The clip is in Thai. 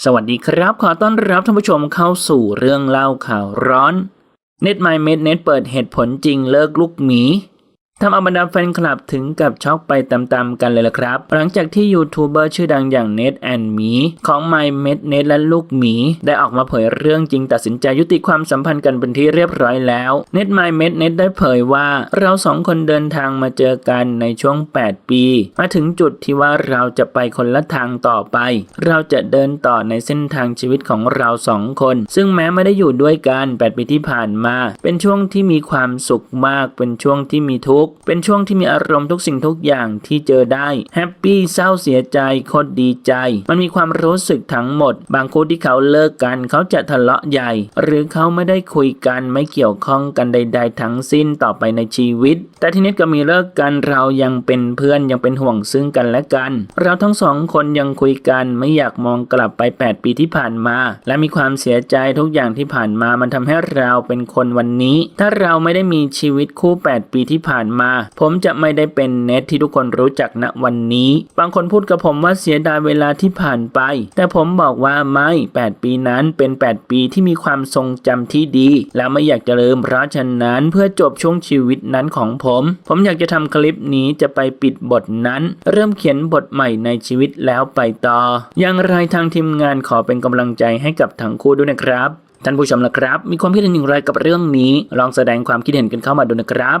สวัสดีครับ ขอต้อนรับท่านผู้ชมเข้าสู่เรื่องเล่าข่าวร้อน เน็ตไมเม็ดเน็ตเปิดเหตุผลจริงเลิกลูกหมี ทำเอาบรรดาแฟนคลับถึงกับช็อกไปตามๆกันเลยละครับ หลังจากที่ยูทูบเบอร์ชื่อดังอย่างเน็ตแอนมีของ My m e d n e t และลูกหมี ได้ออกมาเผยเรื่องจริงตัดสินใจยุติความสัมพันธ์กันเป็นที่เรียบร้อยแล้วเน็ต My m e d n e t ได้เผยว่าเราสองคนเดินทางมาเจอกันในช่วง 8 ปี มาถึงจุดที่ว่าเราจะไปคนละทางต่อไป เราจะเดินต่อในเส้นทางชีวิตของเราสองคน ซึ่งแม้ไม่ได้อยู่ด้วยกัน 8 ปีที่ผ่านมา เป็นช่วงที่มีความสุขมากเป็นช่วงที่มีทุกข์เป็นช่วงที่มีอารมณ์ทุกสิ่งทุกอย่างที่เจอได้แฮปปี้เศร้าเสียใจโคตรดีใจ มันมีความรู้สึกทั้งหมด บางคู่ที่เขาเลิกกันเขาจะทะเลาะใหญ่ หรือเขาไม่ได้คุยกันไม่เกี่ยวข้องกันใด ๆ ทั้งสิ้นต่อไปในชีวิต แต่ทีนี้ก็มีเลิกกันเรายังเป็นเพื่อนยังเป็นห่วงซึ่งกันและกัน เราทั้งสองคนยังคุยกันไม่อยากมองกลับไป 8 ปีที่ผ่านมา และมีความเสียใจทุกอย่างที่ผ่านมามันทำให้เราเป็นคนวันนี้ ถ้าเราไม่ได้มีชีวิตคู่ 8 ปีที่ผ่านมา ผมจะไม่ได้เป็นเน็ตที่ทุกคนรู้จักณวันนี้ บางคนพูดกับผมว่าเสียดายเวลาที่ผ่านไป แต่ผมบอกว่าไม่ 8 ปีนั้นเป็น 8 ปีที่มีความทรงจำที่ดี และไม่อยากจะลืมเพราะฉะนั้นเพื่อจบช่วงชีวิตนั้นของผม ผมอยากจะทำคลิปนี้จะไปปิดบทนั้น เริ่มเขียนบทใหม่ในชีวิตแล้วไปต่อ อย่างไรทางทีมงานขอเป็นกำลังใจให้กับทั้งคู่ด้วยนะครับท่านผู้ชมละครับ มีความคิดเห็นอย่างไรกับเรื่องนี้ ลองแสดงความคิดเห็นกันเข้ามาดูนะครับ